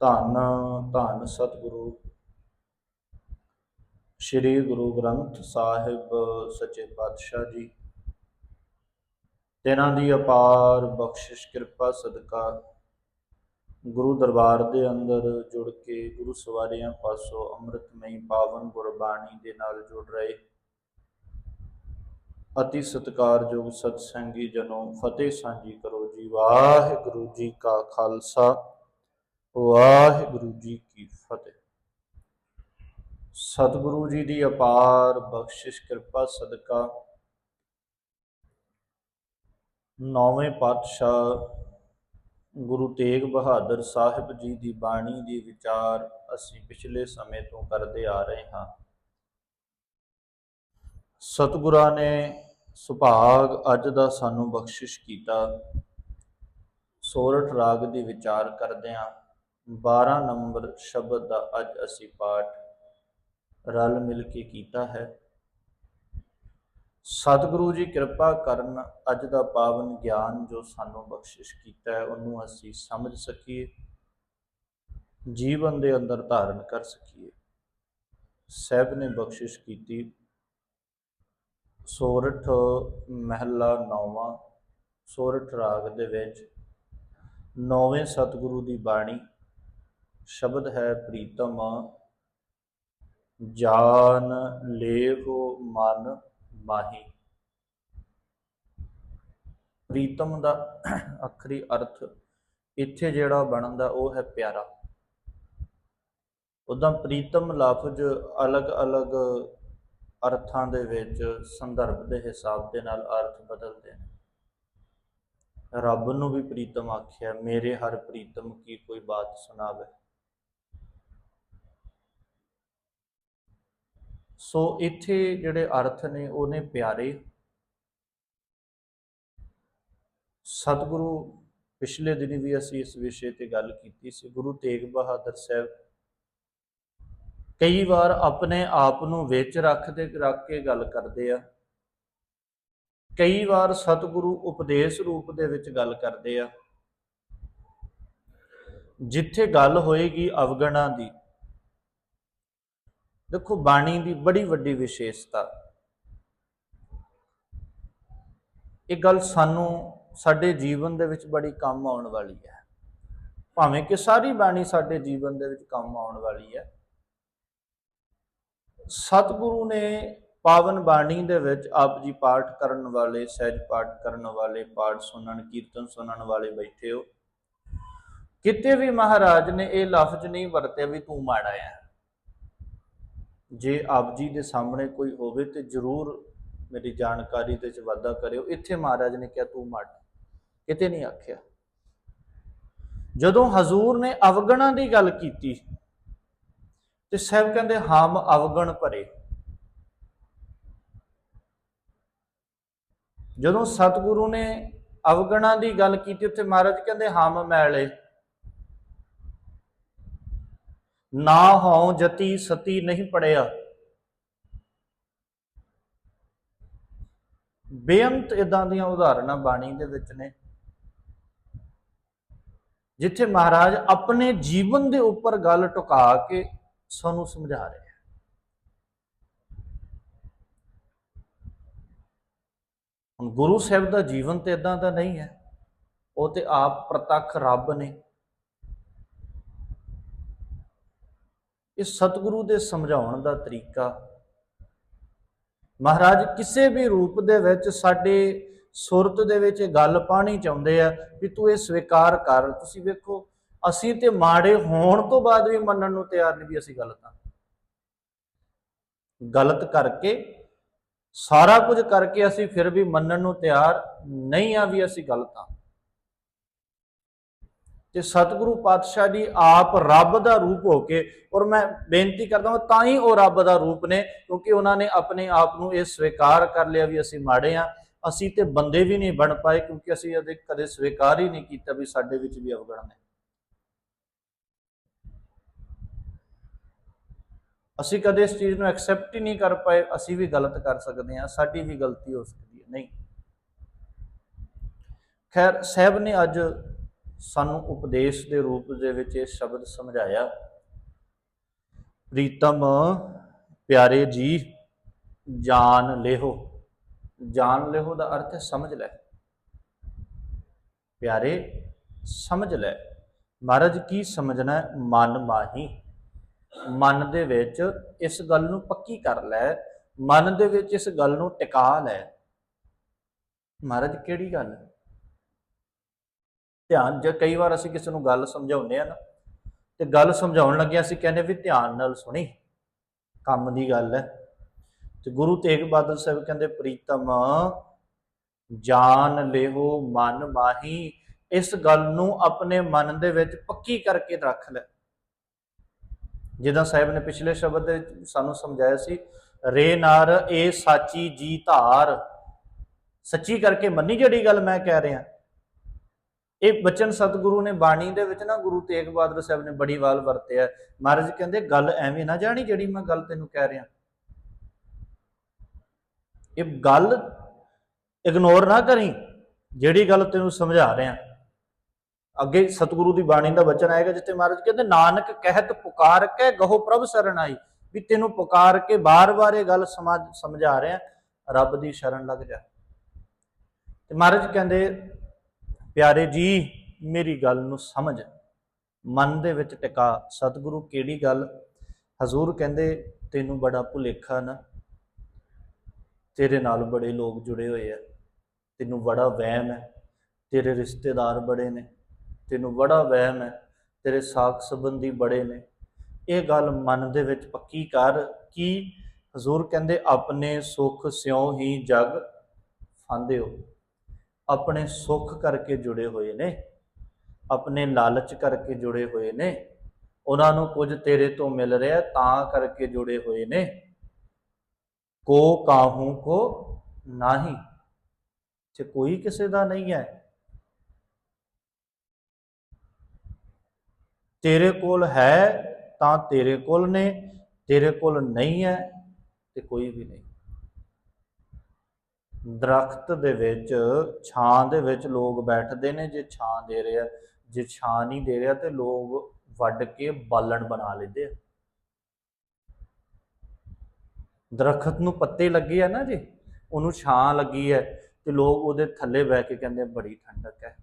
ਧੰਨ ਧੰਨ ਸਤਿਗੁਰੂ। ਸ੍ਰੀ ਗੁਰੂ ਗ੍ਰੰਥ ਸਾਹਿਬ ਸੱਚੇ ਪਾਤਸ਼ਾਹ ਜੀ, ਤਿਨਾਂ ਦੀ ਅਪਾਰ ਬਖਸ਼ਿਸ਼, ਕਿਰਪਾ, ਸਦਕਾ ਗੁਰੂ ਦਰਬਾਰ ਦੇ ਅੰਦਰ ਜੁੜ ਕੇ ਗੁਰੂ ਸਵਾਰਿਆਂ ਪਾਸੋਂ ਅੰਮ੍ਰਿਤਮਈ ਪਾਵਨ ਗੁਰਬਾਣੀ ਦੇ ਨਾਲ ਜੁੜ ਰਹੇ। ਅਤੀ ਸਤਿਕਾਰਯੋਗ ਸਤਸੰਗੀ ਜਨੋ, ਫਤਿਹ ਸਾਂਝੀ ਕਰੋ ਜੀ। ਵਾਹਿਗੁਰੂ ਜੀ ਕਾ ਖਾਲਸਾ। ਵਾਹਿਗੁਰੂ ਜੀ ਕੀ ਫਤਿਹ। ਸਤਿਗੁਰੂ ਜੀ ਦੀ ਅਪਾਰ ਬਖਸ਼ਿਸ਼, ਕਿਰਪਾ, ਸਦਕਾ। ਨੌਵੇਂ ਪਾਤਸ਼ਾਹ ਗੁਰੂ ਤੇਗ ਬਹਾਦਰ ਸਾਹਿਬ ਜੀ ਦੀ ਬਾਣੀ ਦੀ ਵਿਚਾਰ ਅਸੀਂ ਪਿਛਲੇ ਸਮੇਂ ਤੋਂ ਕਰਦੇ ਆ ਰਹੇ ਹਾਂ। ਸਤਿਗੁਰਾਂ ਨੇ ਸੁਭਾਗ ਅੱਜ ਦਾ ਸਾਨੂੰ ਬਖਸ਼ਿਸ਼ ਕੀਤਾ। ਸੋਰਠ ਰਾਗ ਦੀ ਵਿਚਾਰ ਕਰਦਿਆਂ 12 ਨੰਬਰ ਸ਼ਬਦ ਦਾ ਅੱਜ ਅਸੀਂ ਪਾਠ ਰਲ ਮਿਲ ਕੇ ਕੀਤਾ ਹੈ। ਸਤਿਗੁਰੂ ਜੀ ਕਿਰਪਾ ਕਰਨ ਅੱਜ ਦਾ ਪਾਵਨ ਗਿਆਨ ਜੋ ਸਾਨੂੰ ਬਖਸ਼ਿਸ਼ ਕੀਤਾ ਹੈ, ਉਹਨੂੰ ਅਸੀਂ ਸਮਝ ਸਕੀਏ, ਜੀਵਨ ਦੇ ਅੰਦਰ ਧਾਰਨ ਕਰ ਸਕੀਏ। ਸਹਿਬ ਨੇ ਬਖਸ਼ਿਸ਼ ਕੀਤੀ, ਸੋਰਠ ਮਹਿਲਾ ਨੌਵਾਂ, ਸੋਰਠ ਰਾਗ ਦੇ ਵਿੱਚ ਨੌਵੇਂ ਸਤਿਗੁਰੂ ਦੀ ਬਾਣੀ ਸ਼ਬਦ ਹੈ ਪ੍ਰੀਤਮ, ਜਾਨ ਲੇਹੋ ਮਨ ਮਾਹੀ। ਪ੍ਰੀਤਮ ਦਾ ਅਖਰੀ ਅਰਥ ਇੱਥੇ ਜਿਹੜਾ ਬਣਦਾ ਉਹ ਹੈ ਪਿਆਰਾ। ਉਦਾਂ ਪ੍ਰੀਤਮ ਲਫ਼ਜ਼ ਅਲੱਗ-ਅਲੱਗ ਅਰਥਾਂ ਦੇ ਵਿੱਚ ਸੰਦਰਭ ਦੇ ਹਿਸਾਬ ਦੇ ਨਾਲ ਅਰਥ ਬਦਲਦੇ ਨੇ। ਰੱਬ ਨੂੰ ਵੀ ਪ੍ਰੀਤਮ ਆਖਿਆ, ਮੇਰੇ ਹਰ ਪ੍ਰੀਤਮ ਕੀ ਕੋਈ ਬਾਤ ਸੁਣਾਵੇ? ਸੋ ਇੱਥੇ ਜਿਹੜੇ ਅਰਥ ਨੇ ਉਹਨੇ ਪਿਆਰੇ। ਸਤਿਗੁਰੂ ਪਿਛਲੇ ਦਿਨੀ ਵੀ ਅਸੀਂ ਇਸ ਵਿਸ਼ੇ ਤੇ ਗੱਲ ਕੀਤੀ ਸੀ। ਗੁਰੂ ਤੇਗ ਬਹਾਦਰ ਸਾਹਿਬ ਕਈ ਵਾਰ ਆਪਣੇ ਆਪ ਨੂੰ ਵਿੱਚ ਰੱਖਦੇ, ਰੱਖ ਕੇ ਗੱਲ ਕਰਦੇ ਆ। ਕਈ ਵਾਰ ਸਤਿਗੁਰੂ ਉਪਦੇਸ਼ ਰੂਪ ਦੇ ਵਿੱਚ ਗੱਲ ਕਰਦੇ ਆ। ਜਿੱਥੇ ਗੱਲ ਹੋਏਗੀ ਅਵਗਣਾ ਦੀ ਦੇਖੋ ਬਾਣੀ ਦੀ ਬੜੀ ਵੱਡੀ ਵਿਸ਼ੇਸ਼ਤਾ। ਇਹ ਗੱਲ ਸਾਨੂੰ ਸਾਡੇ ਜੀਵਨ ਦੇ ਵਿੱਚ ਬੜੀ ਕੰਮ ਆਉਣ ਵਾਲੀ ਹੈ। ਭਾਵੇਂ ਕਿ ਸਾਰੀ ਬਾਣੀ ਸਾਡੇ ਜੀਵਨ ਦੇ ਵਿੱਚ ਕੰਮ ਆਉਣ ਵਾਲੀ ਹੈ। ਸਤਿਗੁਰੂ ਨੇ ਪਾਵਨ ਬਾਣੀ ਦੇ ਵਿੱਚ ਆਪ ਜੀ ਪਾਠ ਕਰਨ ਵਾਲੇ, ਸਹਿਜ ਪਾਠ ਕਰਨ ਵਾਲੇ, ਪਾਠ ਸੁਣਨ, ਕੀਰਤਨ ਸੁਣਨ ਵਾਲੇ ਬੈਠੇ ਹੋ। ਕਿਤੇ ਵੀ ਮਹਾਰਾਜ ਨੇ ਇਹ ਲਫ਼ਜ਼ ਨਹੀਂ ਵਰਤਿਆ ਵੀ ਤੂੰ ਮਾੜਾ ਹੈ। ਜੇ ਆਪ ਜੀ ਦੇ ਸਾਹਮਣੇ ਕੋਈ ਹੋਵੇ ਤੇ ਜ਼ਰੂਰ ਮੇਰੀ ਜਾਣਕਾਰੀ ਦੇ ਚ ਵਾਧਾ ਕਰਿਓ। ਇੱਥੇ ਮਹਾਰਾਜ ਨੇ ਕਿਹਾ, ਤੂੰ ਮਾੜਾ ਕਿਤੇ ਨਹੀਂ ਆਖਿਆ। ਜਦੋਂ ਹਜ਼ੂਰ ਨੇ ਅਵਗਣਾ ਦੀ ਗੱਲ ਕੀਤੀ, ਤੇ ਸਾਹਿਬ ਕਹਿੰਦੇ, ਹਮ ਅਵਗਣ ਭਰੇ। ਜਦੋਂ ਸਤਿਗੁਰੂ ਨੇ ਅਵਗਣਾ ਦੀ ਗੱਲ ਕੀਤੀ, ਉੱਥੇ ਮਹਾਰਾਜ ਕਹਿੰਦੇ, ਹਮ ਮੈਲੇ। ਨਾ ਹਉ ਜਤੀ ਸਤੀ ਨਹੀਂ ਪੜਿਆ। ਬੇਅੰਤ ਇਦਾਂ ਦੀਆਂ ਉਦਾਹਰਨਾਂ ਬਾਣੀ ਦੇ ਵਿੱਚ ਨੇ, ਜਿੱਥੇ ਮਹਾਰਾਜ ਆਪਣੇ ਜੀਵਨ ਦੇ ਉੱਪਰ ਗੱਲ ਟੁਕਾ ਕੇ ਸਾਨੂੰ ਸਮਝਾ ਰਹੇ ਹੁਣ ਗੁਰੂ ਸਾਹਿਬ ਦਾ ਜੀਵਨ ਤੇ ਇਦਾਂ ਦਾ ਨਹੀਂ ਹੈ, ਉਹ ਤੇ ਆਪ ਪ੍ਰਤੱਖ ਰੱਬ ਨੇ। ਇਹ ਸਤਿਗੁਰੂ ਦੇ ਸਮਝਾਉਣ ਦਾ ਤਰੀਕਾ। ਮਹਾਰਾਜ, ਕਿਸੇ ਵੀ ਰੂਪ ਦੇ ਵਿੱਚ ਸਾਡੇ ਸੁਰਤ ਦੇ ਵਿੱਚ ਇਹ ਗੱਲ ਪਾਣੀ ਚਾਹੁੰਦੇ ਆ ਵੀ ਤੂੰ ਇਹ ਸਵੀਕਾਰ ਕਰ। ਤੁਸੀਂ ਵੇਖੋ, ਅਸੀਂ ਤੇ ਮਾੜੇ ਹੋਣ ਤੋਂ ਬਾਅਦ ਵੀ ਮੰਨਣ ਨੂੰ ਤਿਆਰ ਨਹੀਂ ਵੀ ਅਸੀਂ ਗਲਤ ਹਾਂ ਗਲਤ ਕਰਕੇ, ਸਾਰਾ ਕੁਝ ਕਰਕੇ ਅਸੀਂ ਫਿਰ ਵੀ ਮੰਨਣ ਨੂੰ ਤਿਆਰ ਨਹੀਂ ਆ ਵੀ ਅਸੀਂ ਗਲਤ ਹਾਂ ਤੇ ਸਤਿਗੁਰੂ ਪਾਤਸ਼ਾਹ ਜੀ ਆਪ ਰੱਬ ਦਾ ਰੂਪ ਹੋ ਕੇ, ਔਰ ਮੈਂ ਬੇਨਤੀ ਕਰਦਾ ਹਾਂ ਤਾਂ ਹੀ ਉਹ ਰੱਬ ਦਾ ਰੂਪ ਨੇ, ਕਿਉਂਕਿ ਉਹਨਾਂ ਨੇ ਆਪਣੇ ਆਪ ਨੂੰ ਇਹ ਸਵੀਕਾਰ ਕਰ ਲਿਆ ਵੀ ਅਸੀਂ ਮਾੜੇ ਆ, ਅਸੀਂ ਤੇ ਬੰਦੇ ਵੀ ਨਹੀਂ ਬਣ ਪਾਏ, ਕਿਉਂਕਿ ਅਸੀਂ ਅਦੇ ਕਦੇ ਸਵੀਕਾਰ ਹੀ ਨਹੀਂ ਕੀਤਾ ਵੀ ਸਾਡੇ ਵਿੱਚ ਵੀ ਅਵਗਣ ਨੇ। ਅਸੀਂ ਕਦੇ ਇਸ ਚੀਜ਼ ਨੂੰ ਐਕਸੈਪਟ ਹੀ ਨਹੀਂ ਕਰ ਪਾਏ, ਅਸੀਂ ਵੀ ਗਲਤ ਕਰ ਸਕਦੇ ਹਾਂ ਸਾਡੀ ਵੀ ਗਲਤੀ ਹੋ ਸਕਦੀ ਹੈ, ਨਹੀਂ। ਖੈਰ, ਸਾਹਿਬ ਨੇ ਅੱਜ ਸਾਨੂੰ ਉਪਦੇਸ਼ ਦੇ ਰੂਪ ਦੇ ਵਿੱਚ ਇਹ ਸ਼ਬਦ ਸਮਝਾਇਆ, ਪ੍ਰੀਤਮ ਪਿਆਰੇ ਜੀ ਜਾਣ ਲਿਓ ਜਾਣ ਲਿਓ ਦਾ ਅਰਥ ਹੈ ਸਮਝ ਲੈ। ਪਿਆਰੇ, ਸਮਝ ਲੈ। ਮਹਾਰਾਜ, ਕੀ ਸਮਝਣਾ ਮਨ ਮਾਹੀ। ਮਨ ਦੇ ਵਿੱਚ ਇਸ ਗੱਲ ਨੂੰ ਪੱਕੀ ਕਰ ਲੈ। ਮਨ ਦੇ ਵਿੱਚ ਇਸ ਗੱਲ ਨੂੰ ਟਿਕਾ ਲੈ। ਮਹਾਰਾਜ, ਕਿਹੜੀ ਗੱਲ? ਧਿਆਨ, ਜੇ ਕਈ ਵਾਰ ਅਸੀਂ ਕਿਸੇ ਨੂੰ ਗੱਲ ਸਮਝਾਉਂਦੇ ਆ ਨਾ, ਤੇ ਗੱਲ ਸਮਝਾਉਣ ਲੱਗਿਆ ਅਸੀਂ ਕਹਿੰਦੇ ਵੀ ਧਿਆਨ ਨਾਲ ਸੁਣੀ, ਕੰਮ ਦੀ ਗੱਲ ਹੈ। ਤੇ ਗੁਰੂ ਤੇਗ ਬਹਾਦਰ ਸਾਹਿਬ ਕਹਿੰਦੇ, ਪ੍ਰੀਤਮ, ਜਾਨ ਲਿਓ, ਮਨ ਮਾਹੀ, ਇਸ ਗੱਲ ਨੂੰ ਆਪਣੇ ਮਨ ਦੇ ਵਿੱਚ ਪੱਕੀ ਕਰਕੇ ਰੱਖ ਲੈ। ਜਿੱਦਾਂ ਸਾਹਿਬ ਨੇ ਪਿਛਲੇ ਸ਼ਬਦ ਦੇ ਸਾਨੂੰ ਸਮਝਾਇਆ ਸੀ, ਰੇ ਨਾਰ ਇਹ ਸਾਚੀ ਜੀ ਧਾਰ। ਸੱਚੀ ਕਰਕੇ ਮੰਨੀ ਜਿਹੜੀ ਗੱਲ ਮੈਂ ਕਹਿ ਰਿਹਾ। ਇਹ ਬਚਨ ਸਤਿਗੁਰੂ ਨੇ ਬਾਣੀ ਦੇ ਵਿੱਚ ਨਾ ਗੁਰੂ ਤੇਗ ਬਹਾਦਰ ਸਾਹਿਬ ਨੇ ਬੜੀ ਵਾਲ ਵਰਤਿਆ ਮਹਾਰਾਜ ਕਹਿੰਦੇ, ਗੱਲ ਐਵੇਂ ਨਾ ਜਾਣੀ ਜਿਹੜੀ ਮੈਂ ਗੱਲ ਤੈਨੂੰ ਕਹਿ ਰਿਹਾ। ਇਹ ਗੱਲ ਇਗਨੋਰ ਨਾ ਕਰੀ, ਜਿਹੜੀ ਗੱਲ ਤੈਨੂੰ ਸਮਝਾ ਰਿਹਾ। ਅੱਗੇ ਸਤਿਗੁਰੂ ਦੀ ਬਾਣੀ ਦਾ ਵਚਨ ਆਏਗਾ, ਜਿੱਥੇ ਮਹਾਰਾਜ ਕਹਿੰਦੇ, ਨਾਨਕ ਕਹਿਤ ਪੁਕਾਰ ਕੇ ਗਹੋ ਪ੍ਰਭ ਸ਼ਰਨ ਆਈ। ਵੀ ਤੈਨੂੰ ਪੁਕਾਰ ਕੇ ਬਾਰ-ਬਾਰ ਇਹ ਗੱਲ ਸਮਝ, ਸਮਝਾ ਰਿਹਾ। ਰੱਬ ਦੀ ਸ਼ਰਨ ਲੱਗ ਜਾ। ਤੇ ਮਹਾਰਾਜ ਕਹਿੰਦੇ ਪਿਆਰੇ ਜੀ, ਮੇਰੀ ਗੱਲ ਨੂੰ ਸਮਝ। ਮਨ ਦੇ ਵਿੱਚ ਟਿਕਾ, ਸਤਿਗੁਰੂ ਕਿਹੜੀ ਗੱਲ? ਹਜ਼ੂਰ ਕਹਿੰਦੇ, ਤੈਨੂੰ ਬੜਾ ਭੁਲੇਖਾ ਨਾ। ਤੇਰੇ ਨਾਲ ਬੜੇ ਲੋਕ ਜੁੜੇ ਹੋਏ ਆ। ਤੈਨੂੰ ਬੜਾ ਵਹਿਮ ਹੈ। ਤੇਰੇ ਰਿਸ਼ਤੇਦਾਰ ਬੜੇ ਨੇ। ਤੈਨੂੰ ਬੜਾ ਵਹਿਮ ਹੈ। ਤੇਰੇ ਸਾਖ ਸੰਬੰਧੀ ਬੜੇ ਨੇ। ਇਹ ਗੱਲ ਮਨ ਦੇ ਵਿੱਚ ਪੱਕੀ ਕਰ ਕਿ ਹਜ਼ੂਰ ਕਹਿੰਦੇ, ਆਪਣੇ ਸੁਖ ਸਿਉ ਹੀ ਜਗ ਫਾਂਦੇ ਹੋ ਆਪਣੇ ਸੁੱਖ ਕਰਕੇ ਜੁੜੇ ਹੋਏ ਨੇ, ਆਪਣੇ ਲਾਲਚ ਕਰਕੇ ਜੁੜੇ ਹੋਏ ਨੇ, ਉਹਨਾਂ ਨੂੰ ਕੁਝ ਤੇਰੇ ਤੋਂ ਮਿਲ ਰਿਹਾ, ਤਾਂ ਕਰਕੇ ਜੁੜੇ ਹੋਏ ਨੇ। ਕੋ ਕਾਹੂ ਕੋ ਨਹੀਂ ਜੇ ਕੋਈ ਕਿਸੇ ਦਾ ਨਹੀਂ ਹੈ। ਤੇਰੇ ਕੋਲ ਹੈ ਤਾਂ ਤੇਰੇ ਕੋਲ ਨੇ, ਤੇਰੇ ਕੋਲ ਨਹੀਂ ਹੈ ਤੇ ਕੋਈ ਵੀ ਨਹੀਂ। ਦਰਖਤ ਦੇ ਵਿੱਚ, ਛਾਂ ਦੇ ਵਿੱਚ ਲੋਕ ਬੈਠਦੇ ਨੇ, ਜੇ ਛਾਂ ਦੇ ਰਿਹਾ, ਜੇ ਛਾਂ ਨਹੀਂ ਦੇ ਰਿਹਾ ਤੇ ਲੋਕ ਵੱਢ ਕੇ ਬਾਲਣ ਬਣਾ ਲੈਂਦੇ ਆ। ਦਰਖਤ ਨੂੰ ਪੱਤੇ ਲੱਗੇ ਆ ਨਾ ਜੀ, ਉਹਨੂੰ ਛਾਂ ਲੱਗੀ ਹੈ ਤੇ ਲੋਕ ਉਹਦੇ ਥੱਲੇ ਬਹਿ ਕੇ ਕਹਿੰਦੇ ਬੜੀ ਠੰਡਕ ਹੈ,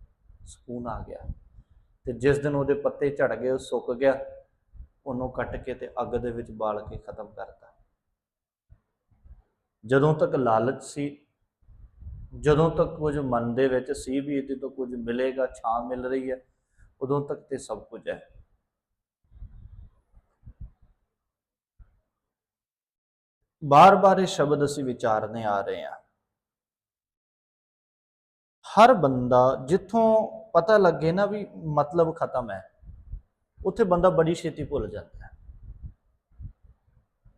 ਸਕੂਨ ਆ ਗਿਆ। ਤੇ ਜਿਸ ਦਿਨ ਉਹਦੇ ਪੱਤੇ ਝੜ ਗਏ, ਉਹ ਸੁੱਕ ਗਿਆ, ਉਹਨੂੰ ਕੱਟ ਕੇ ਤੇ ਅੱਗ ਦੇ ਵਿੱਚ ਬਾਲ ਕੇ ਖਤਮ ਕਰਤਾ। ਜਦੋਂ ਤੱਕ ਲਾਲਚ ਸੀ ਜਦੋਂ ਤੱਕ ਕੁਝ ਮਨ ਦੇ ਵਿੱਚ ਸੀ ਵੀ ਇਹਦੇ ਤੋਂ ਕੁਝ ਮਿਲੇਗਾ, ਛਾਂ ਮਿਲ ਰਹੀ ਹੈ, ਉਦੋਂ ਤੱਕ ਤੇ ਸਭ ਕੁਝ ਹੈ। ਬਾਰ-ਬਾਰ ਇਹ ਸ਼ਬਦ ਅਸੀਂ ਵਿਚਾਰਨੇ ਆ ਰਹੇ ਹਾਂ। ਹਰ ਬੰਦਾ ਜਿੱਥੋਂ ਪਤਾ ਲੱਗੇ ਨਾ ਵੀ ਮਤਲਬ ਖਤਮ ਹੈ, ਉੱਥੇ ਬੰਦਾ ਬੜੀ ਛੇਤੀ ਭੁੱਲ ਜਾਂਦਾ ਹੈ।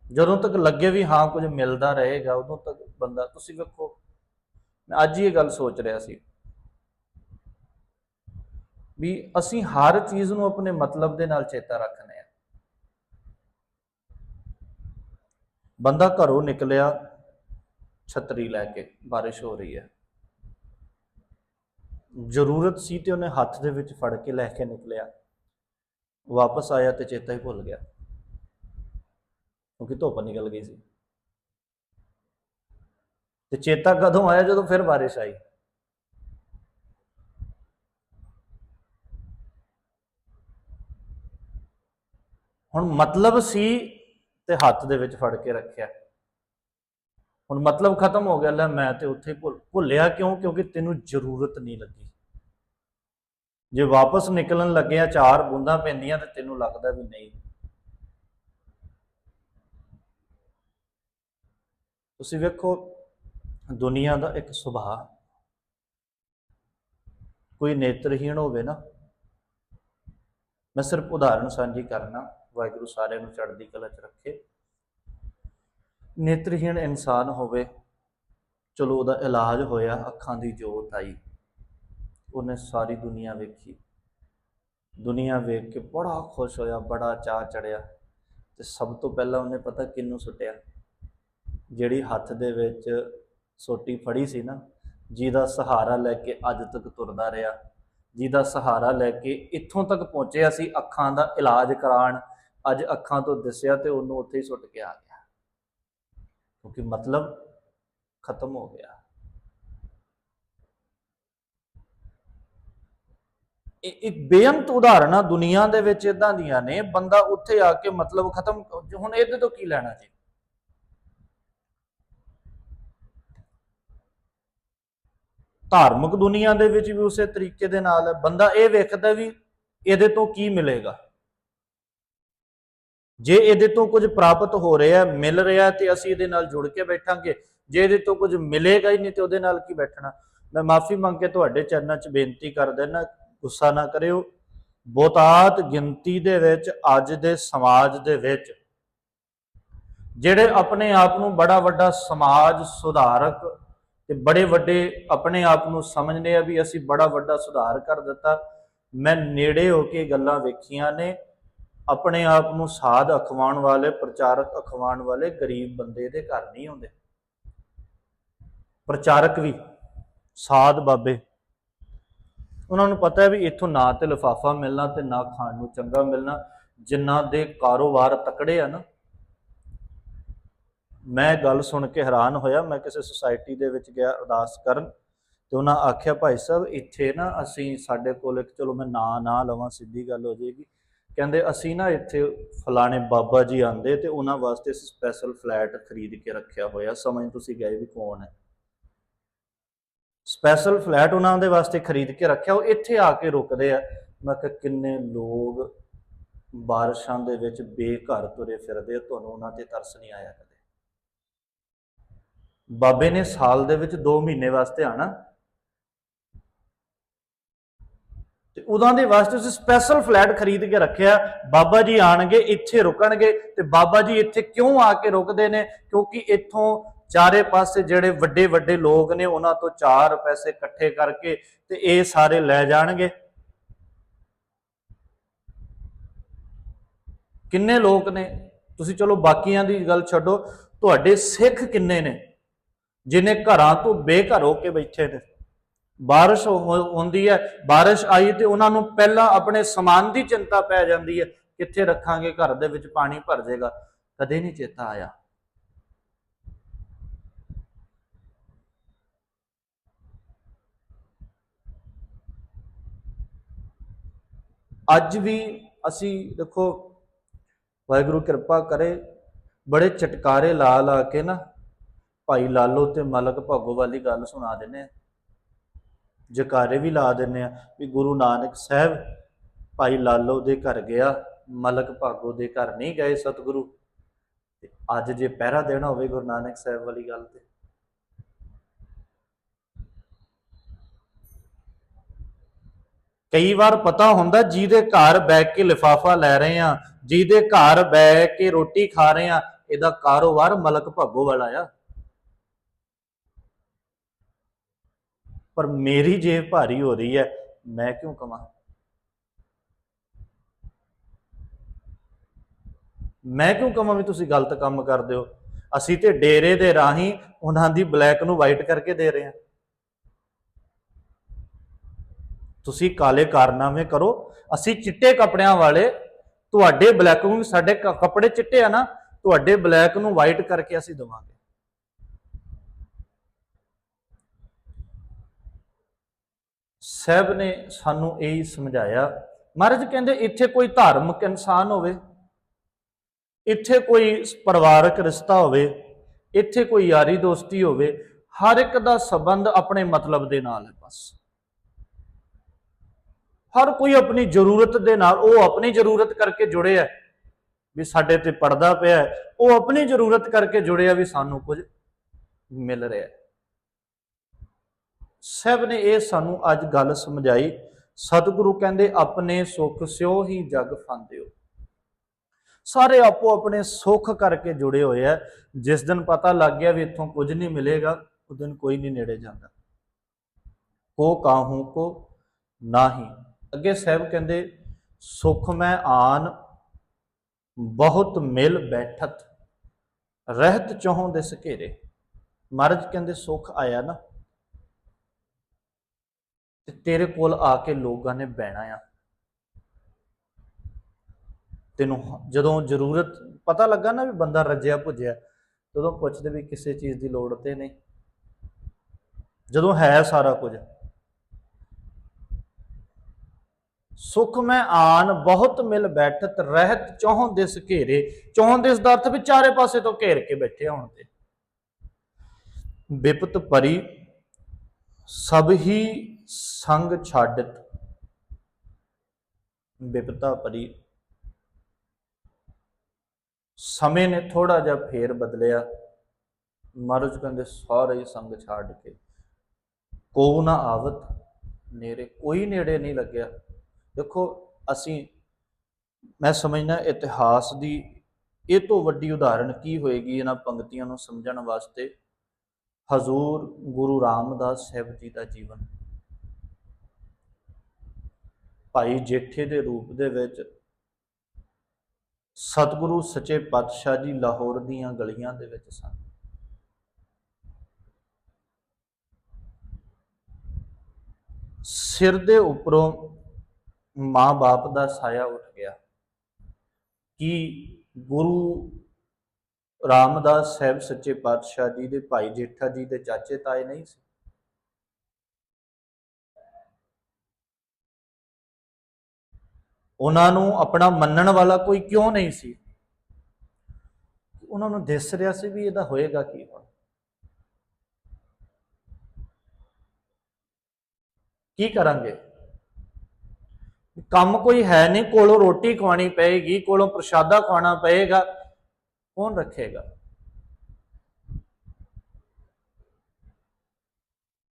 ਜਦੋਂ ਤੱਕ ਲੱਗੇ ਵੀ ਹਾਂ ਕੁਝ ਮਿਲਦਾ ਰਹੇਗਾ, ਉਦੋਂ ਤੱਕ ਬੰਦਾ, ਤੁਸੀਂ ਵੇਖੋ ਮੈਂ ਅੱਜ ਹੀ ਇਹ ਗੱਲ ਸੋਚ ਰਿਹਾ ਸੀ ਵੀ ਅਸੀਂ ਹਰ ਚੀਜ਼ ਨੂੰ ਆਪਣੇ ਮਤਲਬ ਦੇ ਨਾਲ ਚੇਤਾ ਰੱਖਨੇ ਆ ਬੰਦਾ ਘਰੋਂ ਨਿਕਲਿਆ, ਛਤਰੀ ਲੈ ਕੇ, ਬਾਰਿਸ਼ ਹੋ ਰਹੀ ਹੈ। ਜ਼ਰੂਰਤ ਸੀ ਤੇ ਉਹਨੇ ਹੱਥ ਦੇ ਵਿੱਚ ਫੜ ਕੇ ਲੈ ਕੇ ਨਿਕਲਿਆ। ਵਾਪਸ ਆਇਆ ਤੇ ਚੇਤਾ ਹੀ ਭੁੱਲ ਗਿਆ, ਕਿਉਂਕਿ ਧੁੱਪ ਨਿਕਲ ਗਈ ਸੀ। ਤੇ ਚੇਤਾ ਕਦੋਂ ਆਇਆ ਜਦੋਂ ਫਿਰ ਬਾਰਿਸ਼ ਆਈ? ਹੁਣ ਮਤਲਬ ਸੀ ਤੇ ਹੱਥ ਦੇ ਵਿੱਚ ਫੜ ਕੇ ਰੱਖਿਆ। ਹੁਣ ਮਤਲਬ ਖਤਮ ਹੋ ਗਿਆ, ਲੈ ਮੈਂ ਤੇ ਉੱਥੇ ਭੁੱਲ ਭੁੱਲਿਆ ਕਿਉਂ? ਕਿਉਂਕਿ ਤੈਨੂੰ ਜ਼ਰੂਰਤ ਨਹੀਂ ਲੱਗੀ। ਜੇ ਵਾਪਸ ਨਿਕਲਣ ਲੱਗਿਆ ਚਾਰ ਬੂੰਦਾਂ ਪੈਂਦੀਆਂ ਤੇ ਤੈਨੂੰ ਲੱਗਦਾ ਵੀ ਨਹੀਂ। ਤੁਸੀਂ ਵੇਖੋ ਦੁਨੀਆ ਦਾ ਇੱਕ ਸੁਭਾਅ। ਕੋਈ ਨੇਤਰਹੀਣ ਹੋਵੇ ਨਾ, ਮੈਂ ਸਿਰਫ ਉਦਾਹਰਣ ਸਾਂਝੀ ਕਰਨਾ, ਵਾਹਿਗੁਰੂ ਸਾਰਿਆਂ ਨੂੰ ਚੜ੍ਹਦੀ ਕਲਾ 'ਚ ਰੱਖੇ। ਨੇਤਰਹੀਣ ਇਨਸਾਨ ਹੋਵੇ, ਚਲੋ ਉਹਦਾ ਇਲਾਜ ਹੋਇਆ, ਅੱਖਾਂ ਦੀ ਜੋਤ ਆਈ, ਉਹਨੇ ਸਾਰੀ ਦੁਨੀਆ ਵੇਖੀ। ਦੁਨੀਆ ਵੇਖ ਕੇ ਬੜਾ ਖੁਸ਼ ਹੋਇਆ, ਬੜਾ ਚਾਅ ਚੜਿਆ ਤੇ ਸਭ ਤੋਂ ਪਹਿਲਾਂ ਉਹਨੇ ਪਤਾ ਕਿਹਨੂੰ ਸੁੱਟਿਆ? ਜਿਹੜੀ ਹੱਥ ਦੇ ਵਿੱਚ ਸੋਟੀ ਫੜੀ ਸੀ ਨਾ, ਜਿਹਦਾ ਸਹਾਰਾ ਲੈ ਕੇ ਅੱਜ ਤੱਕ ਤੁਰਦਾ ਰਿਹਾ। ਜਿਹਦਾ ਸਹਾਰਾ ਲੈ ਕੇ ਇੱਥੋਂ ਤੱਕ ਪਹੁੰਚਿਆ ਸੀ, ਅੱਖਾਂ ਦਾ ਇਲਾਜ ਕਰਾਉਣ। ਅੱਜ ਅੱਖਾਂ ਤੋਂ ਦਿਸਿਆ ਤੇ ਉਹਨੂੰ ਉੱਥੇ ਹੀ ਸੁੱਟ ਕੇ ਆ ਗਿਆ। ਕਿਉਂਕਿ ਮਤਲਬ ਖਤਮ ਹੋ ਗਿਆ। ਇੱਕ ਬੇਅੰਤ ਉਦਾਹਰਨਾਂ ਦੁਨੀਆ ਦੇ ਵਿੱਚ ਇਦਾਂ ਦੀਆਂ ਨੇ, ਬੰਦਾ ਉੱਥੇ ਆ ਕੇ ਮਤਲਬ ਖਤਮ, ਹੁਣ ਇਹਦੇ ਤੋਂ ਕੀ ਲੈਣਾ ਜੀ? ਧਾਰਮਿਕ ਦੁਨੀਆ ਦੇ ਵਿੱਚ ਵੀ ਉਸੇ ਤਰੀਕੇ ਦੇ ਨਾਲ ਹੈ। ਬੰਦਾ ਇਹ ਵੇਖਦਾ ਵੀ ਇਹਦੇ ਤੋਂ ਕੀ ਮਿਲੇਗਾ। ਜੇ ਇਹਦੇ ਤੋਂ ਕੁਝ ਪ੍ਰਾਪਤ ਹੋ ਰਿਹਾ ਮਿਲ ਰਿਹਾ ਤੇ ਅਸੀਂ ਇਹਦੇ ਨਾਲ ਜੁੜ ਕੇ ਬੈਠਾਂਗੇ। ਜੇ ਇਹਦੇ ਤੋਂ ਕੁਝ ਮਿਲੇਗਾ ਹੀ ਨਹੀਂ ਤੇ ਉਹਦੇ ਨਾਲ ਕੀ ਬੈਠਣਾ। ਮੈਂ ਮਾਫੀ ਮੰਗ ਕੇ ਤੁਹਾਡੇ ਚਰਨਾਂ 'ਚ ਬੇਨਤੀ ਕਰ ਦੇਣਾ ਗੁੱਸਾ ਨਾ ਕਰਿਓ। ਬਹੁਤਾਤ ਗਿਣਤੀ ਦੇ ਵਿੱਚ, ਅੱਜ ਦੇ ਸਮਾਜ ਦੇ ਵਿੱਚ, ਜਿਹੜੇ ਆਪਣੇ ਆਪ ਨੂੰ ਬੜਾ ਵੱਡਾ ਸਮਾਜ ਸੁਧਾਰਕ ਤੇ ਬੜੇ ਵੱਡੇ ਆਪਣੇ ਆਪ ਨੂੰ ਸਮਝਦੇ ਆ ਵੀ ਅਸੀਂ ਬੜਾ ਵੱਡਾ ਸੁਧਾਰ ਕਰ ਦਿੱਤਾ। ਮੈਂ ਨੇੜੇ ਹੋ ਕੇ ਗੱਲਾਂ ਵੇਖੀਆਂ ਨੇ। ਆਪਣੇ ਆਪ ਨੂੰ ਸਾਧ ਅਖਵਾਉਣ ਵਾਲੇ, ਪ੍ਰਚਾਰਕ ਅਖਵਾਉਣ ਵਾਲੇ ਗਰੀਬ ਬੰਦੇ ਦੇ ਘਰ ਨਹੀਂ ਹੁੰਦੇ ਪ੍ਰਚਾਰਕ ਵੀ, ਸਾਧ ਬਾਬੇ। ਉਹਨਾਂ ਨੂੰ ਪਤਾ ਹੈ ਵੀ ਇੱਥੋਂ ਨਾ ਤੇ ਲਿਫਾਫਾ ਮਿਲਣਾ ਤੇ ਨਾ ਖਾਣ ਨੂੰ ਚੰਗਾ ਮਿਲਣਾ। ਜਿਨ੍ਹਾਂ ਦੇ ਕਾਰੋਬਾਰ ਤਕੜੇ ਆ ਨਾ ਮੈਂ ਗੱਲ ਸੁਣ ਕੇ ਹੈਰਾਨ ਹੋਇਆ, ਮੈਂ ਕਿਸੇ ਸੁਸਾਇਟੀ ਦੇ ਵਿੱਚ ਗਿਆ ਅਰਦਾਸ ਕਰਨ ਤੇ ਉਹਨਾਂ ਆਖਿਆ, ਭਾਈ ਸਾਹਿਬ, ਇੱਥੇ ਨਾ ਅਸੀਂ ਸਾਡੇ ਕੋਲ ਇੱਕ, ਚਲੋ ਮੈਂ ਨਾਂ ਨਾ ਲਵਾਂ, ਸਿੱਧੀ ਗੱਲ ਹੋ ਜਾਏਗੀ। ਕਹਿੰਦੇ, ਅਸੀਂ ਨਾ ਇੱਥੇ ਫਲਾਣੇ ਬਾਬਾ ਜੀ ਆਂਦੇ ਤੇ ਉਹਨਾਂ ਵਾਸਤੇ ਸਪੈਸ਼ਲ ਫਲੈਟ ਖਰੀਦ ਕੇ ਰੱਖਿਆ ਹੋਇਆ। ਸਮਝ ਤੁਸੀਂ ਗਏ ਵੀ ਕੌਣ ਹੈ? ਸਪੈਸ਼ਲ ਫਲੈਟ ਉਹਨਾਂ ਦੇ ਵਾਸਤੇ ਖਰੀਦ ਕੇ ਰੱਖਿਆ, ਉਹ ਇੱਥੇ ਆ ਕੇ ਰੁਕਦੇ ਆ। ਮੈਂ ਕਿਹਾ, ਕਿੰਨੇ ਲੋਕ ਬਾਰਿਸ਼ਾਂ ਦੇ ਵਿੱਚ ਬੇਘਰ ਤੁਰੇ ਫਿਰਦੇ ਆ, ਤੁਹਾਨੂੰ ਉਹਨਾਂ ਤੇ ਤਰਸ ਨਹੀਂ ਆਇਆ ਕਦੇ? ਬਾਬੇ ਨੇ ਸਾਲ ਦੇ ਵਿੱਚ 2 ਮਹੀਨੇ ਵਾਸਤੇ ਆਣਾ। ਤੇ ਉਹਨਾਂ ਦੇ ਵਾਸਤੇ ਉਸ ਸਪੈਸ਼ਲ ਫਲੈਟ ਖਰੀਦ ਕੇ ਰੱਖਿਆ। ਬਾਬਾ ਜੀ ਆਣਗੇ, ਇੱਥੇ ਰੁਕਣਗੇ ਤੇ ਬਾਬਾ ਜੀ ਇੱਥੇ ਕਿਉਂ ਆ ਕੇ ਰੁਕਦੇ ਨੇ? ਕਿਉਂਕਿ ਇੱਥੋਂ ਚਾਰੇ ਪਾਸੇ ਜਿਹੜੇ ਵੱਡੇ ਵੱਡੇ ਲੋਕ ਨੇ, ਉਹਨਾਂ ਤੋਂ ਚਾਰ ਪੈਸੇ ਇਕੱਠੇ ਕਰਕੇ ਤੇ ਇਹ ਸਾਰੇ ਲੈ ਜਾਣਗੇ। ਕਿੰਨੇ ਲੋਕ ਨੇ? ਤੁਸੀਂ ਚਲੋ ਬਾਕੀਆਂ ਦੀ ਗੱਲ ਛੱਡੋ। ਤੁਹਾਡੇ ਸਿੱਖ ਕਿੰਨੇ ਨੇ? ਜਿਨੇ ਘਰਾਂ ਤੋਂ ਬੇਘਰ ਹੋ ਕੇ ਬੈਠੇ ਨੇ। ਬਾਰਿਸ਼ ਹੁੰਦੀ ਹੈ, ਬਾਰਿਸ਼ ਆਈ ਤੇ ਉਹਨਾਂ ਨੂੰ ਪਹਿਲਾਂ ਆਪਣੇ ਸਮਾਨ ਦੀ ਚਿੰਤਾ ਪੈ ਜਾਂਦੀ ਹੈ, ਕਿੱਥੇ ਰੱਖਾਂਗੇ, ਘਰ ਦੇ ਵਿੱਚ ਪਾਣੀ ਭਰ ਜਾਏਗਾ। ਕਦੇ ਨਹੀਂ ਚੇਤਾ ਆਇਆ। ਅੱਜ ਵੀ ਅਸੀਂ ਦੇਖੋ, ਵਾਹਿਗੁਰੂ ਕਿਰਪਾ ਕਰੇ, ਬੜੇ ਚਟਕਾਰੇ ਲਾ ਲਾ ਕੇ ਨਾ ਭਾਈ ਲਾਲੋ ਤੇ ਮਲਕ ਭਾਗੋ ਵਾਲੀ ਗੱਲ ਸੁਣਾ ਦਿੰਦੇ ਆ। ਜਕਾਰੇ ਵੀ ਲਾ ਦਿੰਦੇ ਆ ਵੀ ਗੁਰੂ ਨਾਨਕ ਸਾਹਿਬ ਭਾਈ ਲਾਲੋ ਦੇ ਘਰ ਗਿਆ, ਮਲਕ ਭਾਗੋ ਦੇ ਘਰ ਨਹੀਂ ਗਏ ਸਤਿਗੁਰੂ। ਤੇ ਅੱਜ ਜੇ ਪਹਿਰਾ ਦੇਣਾ ਹੋਵੇ ਗੁਰੂ ਨਾਨਕ ਸਾਹਿਬ ਵਾਲੀ ਗੱਲ ਤੇ। ਕਈ ਵਾਰ ਪਤਾ ਹੁੰਦਾ ਜਿਹਦੇ ਘਰ ਬੈਠ ਕੇ ਲਿਫਾਫਾ ਲੈ ਰਹੇ ਆ, ਜਿਹਦੇ ਘਰ ਬੈਠ ਕੇ ਰੋਟੀ ਖਾ ਰਹੇ ਆ, ਇਹਦਾ ਕਾਰੋਬਾਰ ਮਲਕ ਭਾਗੋ ਵਾਲਾ ਆ। ਪਰ ਮੇਰੀ ਜੇਬ ਭਾਰੀ ਹੋ ਰਹੀ ਹੈ, ਮੈਂ ਕਿਉਂ ਕਮਾਂ ਮੈਂ ਕਿਉਂ ਕਮਾਂ ਵੀ ਤੁਸੀਂ ਗਲਤ ਕੰਮ ਕਰਦੇ ਹੋ? ਅਸੀਂ ਤੇ ਡੇਰੇ ਦੇ ਰਾਹੀਂ ਉਹਨਾਂ ਦੀ ਬਲੈਕ ਨੂੰ ਵਾਈਟ ਕਰਕੇ ਦੇ ਰਹੇ ਹਾਂ। ਤੁਸੀਂ ਕਾਲੇ ਕਾਰਨਾਮੇ ਕਰੋ, ਅਸੀਂ ਚਿੱਟੇ ਕੱਪੜਿਆਂ ਵਾਲੇ, ਤੁਹਾਡੇ ਬਲੈਕ ਨੂੰ ਸਾਡੇ ਕ- ਕੱਪੜੇ ਚਿੱਟੇ ਆ ਨਾ, ਤੁਹਾਡੇ ਬਲੈਕ ਨੂੰ ਵਾਈਟ ਕਰਕੇ ਅਸੀਂ ਦਵਾਂਗੇ। ਸਾਹਿਬ ਨੇ ਸਾਨੂੰ ਇਹ ਸਮਝਾਇਆ, ਮਹਾਰਾਜ ਕਹਿੰਦੇ ਇੱਥੇ ਕੋਈ ਧਾਰਮਿਕ ਇਨਸਾਨ ਹੋਵੇ, ਇੱਥੇ ਕੋਈ ਪਰਿਵਾਰਕ ਰਿਸ਼ਤਾ ਹੋਵੇ, ਇੱਥੇ ਕੋਈ ਯਾਰੀ ਦੋਸਤੀ ਹੋਵੇ, ਹਰ ਇੱਕ ਦਾ ਸਬੰਧ ਆਪਣੇ ਮਤਲਬ ਦੇ ਨਾਲ ਹੈ ਬਸ। ਹਰ ਕੋਈ ਆਪਣੀ ਜ਼ਰੂਰਤ ਦੇ ਨਾਲ, ਉਹ ਆਪਣੀ ਜ਼ਰੂਰਤ ਕਰਕੇ ਜੁੜਿਆ ਹੈ ਵੀ ਸਾਡੇ ਤੇ ਪੜਦਾ ਪਿਆ ਹੈ, ਉਹ ਆਪਣੀ ਜ਼ਰੂਰਤ ਕਰਕੇ ਜੁੜਿਆ ਵੀ ਸਾਨੂੰ ਕੁਝ ਮਿਲ ਰਿਹਾ ਹੈ। ਸਭ ਨੇ ਇਹ ਸਾਨੂੰ ਅੱਜ ਗੱਲ ਸਮਝਾਈ। ਸਤਿਗੁਰੂ ਕਹਿੰਦੇ, ਆਪਣੇ ਸੁੱਖ ਸਿਓ ਹੀ ਜਗ ਫਾਂਦਿਓ। ਸਾਰੇ ਆਪੋ ਆਪਣੇ ਸੁੱਖ ਕਰਕੇ ਜੁੜੇ ਹੋਏ ਆ। ਜਿਸ ਦਿਨ ਪਤਾ ਲੱਗ ਗਿਆ ਵੀ ਇੱਥੋਂ ਕੁਝ ਨਹੀਂ ਮਿਲੇਗਾ ਉਸ ਦਿਨ ਕੋਈ ਨਹੀਂ ਨੇੜੇ ਜਾਂਦਾ। ਕੋ ਕਾਹੂ ਕੋ ਨਾਹੀ। ਅੱਗੇ ਸਾਹਿਬ ਕਹਿੰਦੇ, ਸੁਖ ਮੈਂ ਆਨ ਬਹੁਤ ਮਿਲ ਬੈਠਤ, ਰਹਿਤ ਚੋਹੋਂ ਦੇ ਘੇਰੇ। ਮਹਾਰਾਜ ਕਹਿੰਦੇ, ਸੁਖ ਆਇਆ ਨਾ ਤੇ ਤੇਰੇ ਕੋਲ ਆ ਕੇ ਲੋਕਾਂ ਨੇ ਬਹਿਣਾ ਆ। ਤੈਨੂੰ ਜਦੋਂ ਜ਼ਰੂਰਤ, ਪਤਾ ਲੱਗਾ ਨਾ ਵੀ ਬੰਦਾ ਰੱਜਿਆ ਭੁੱਜਿਆ ਜਦੋਂ ਪੁੱਛਦੇ ਵੀ ਕਿਸੇ ਚੀਜ਼ ਦੀ ਲੋੜ ਤੇ ਨਹੀਂ। ਜਦੋਂ ਹੈ ਸਾਰਾ ਕੁਝ। ਸੁਖ ਮੈਂ ਆਨ, ਬਹੁਤ ਮਿਲ ਬੈਠਤ, ਰਹਿਤ ਚੌਹਾਂ ਦਿਸ ਘੇਰੇ। ਚੌਹਾਂ ਦਿਸ ਦਾ ਅਰਥ ਵੀ ਚਾਰੇ ਪਾਸੇ ਤੋਂ ਘੇਰ ਕੇ ਬੈਠੇ ਹੋਣ ਤੇ। ਬਿਪਤ ਪਰੀ ਸਭ ਹੀ ਸੰਗ ਛਾਡਤ ਬਿਪਤਾ ਪਰੀ। ਸਮੇਂ ਨੇ ਥੋੜਾ ਜਿਹਾ ਫੇਰ ਬਦਲਿਆ। ਮਹਾਰਾਜ ਕਹਿੰਦੇ, ਸਾਰੇ ਸੰਗ ਛੱਡ ਕੇ। ਕੋ ਨਾ ਆਵਤ ਨੇੜੇ ਕੋਈ ਨੇੜੇ ਨਹੀਂ ਲੱਗਿਆ। ਦੇਖੋ, ਅਸੀਂ, ਮੈਂ ਸਮਝਣਾ ਇਤਿਹਾਸ ਦੀ ਇਹ ਤੋਂ ਵੱਡੀ ਉਦਾਹਰਣ ਕੀ ਹੋਏਗੀ ਇਹਨਾਂ ਪੰਕਤੀਆਂ ਨੂੰ ਸਮਝਣ ਵਾਸਤੇ? ਹਜ਼ੂਰ ਗੁਰੂ ਰਾਮਦਾਸ ਸਾਹਿਬ ਜੀ ਦਾ ਜੀਵਨ। ਭਾਈ ਜੇਠੇ ਦੇ ਰੂਪ ਦੇ ਵਿੱਚ ਸਤਿਗੁਰੂ ਸੱਚੇ ਪਾਤਸ਼ਾਹ ਜੀ ਲਾਹੌਰ ਦੀਆਂ ਗਲੀਆਂ ਦੇ ਵਿੱਚ ਸਨ। ਸਿਰ ਦੇ ਉੱਪਰੋਂ ਮਾਂ-ਬਾਪ ਦਾ ਸਾਇਆ ਉੱਠ ਗਿਆ। ਕਿ ਗੁਰੂ ਰਾਮਦਾਸ ਸਾਹਿਬ ਸੱਚੇ ਪਾਤਸ਼ਾਹ ਜੀ ਦੇ ਭਾਈ ਜੇਠਾ ਜੀ ਦੇ ਚਾਚੇ ਤਾਏ ਨਹੀਂ ਸੀ? ਉਹਨਾਂ ਨੂੰ ਆਪਣਾ ਮੰਨਣ ਵਾਲਾ ਕੋਈ ਕਿਉਂ ਨਹੀਂ ਸੀ? ਉਹਨਾਂ ਨੂੰ ਦਿਸ ਰਿਹਾ ਸੀ ਵੀ ਇਹਦਾ ਹੋਏਗਾ ਕੀ ਹੁਣ। ਕੀ ਕਰਾਂਗੇ? ਕੰਮ ਕੋਈ ਹੈ ਨਹੀਂ, ਕੋਲੋਂ ਰੋਟੀ ਖਵਾਣੀ ਪਏਗੀ, ਕੋਲੋਂ ਪ੍ਰਸ਼ਾਦਾ ਖਵਾਣਾ ਪਏਗਾ, ਕੌਣ ਰੱਖੇਗਾ?